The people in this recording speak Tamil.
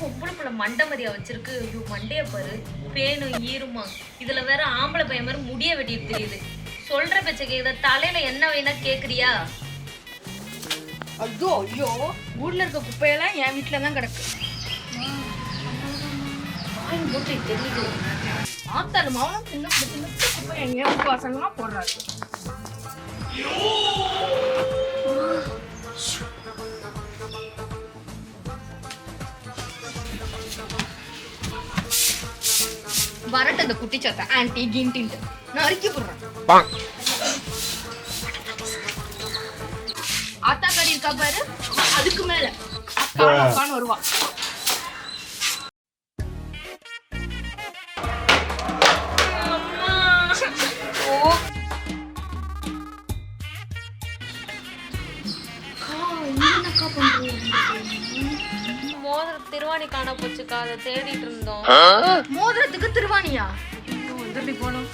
பொம்பளை புள்ள மண்டை மரியா வச்சிருக்கு. ஐயோ மண்டைய பாரு. பேணும் ஈருமா. இதுல வேற ஆம்பளை பையன் மாதிரி முடிய வெட்டிட்டு தெரியுது. சொல்ற பேச்ச கேக்குத தலையில என்ன வேணா கேக்குறியா? ஐயோ ஐயோ. ஊர்ல இருக்க குப்பையெல்லாம் என் வீட்டுல தான் கிடக்கு. தெரியுது. ஆத்தாள் மாவளம் சின்ன சின்ன குப்பை எங்க பசங்களா போடுறாரு வரட்டு அந்த குட்டி சத்த ஆன்டி கிண்டின்ட்டு. நறுக்கி போடுறேன். ஆத்தா கறி இருக்கா பாரு? அதுக்கு மேல. அக்கா அக்கான்னு வருவா. ஓ மோதிர திருவாணி காண போச்சுக்கா அதை தேடிட்டு இருந்தோம். மோதிரத்துக்கு திருவாணியா? போய் போனோம்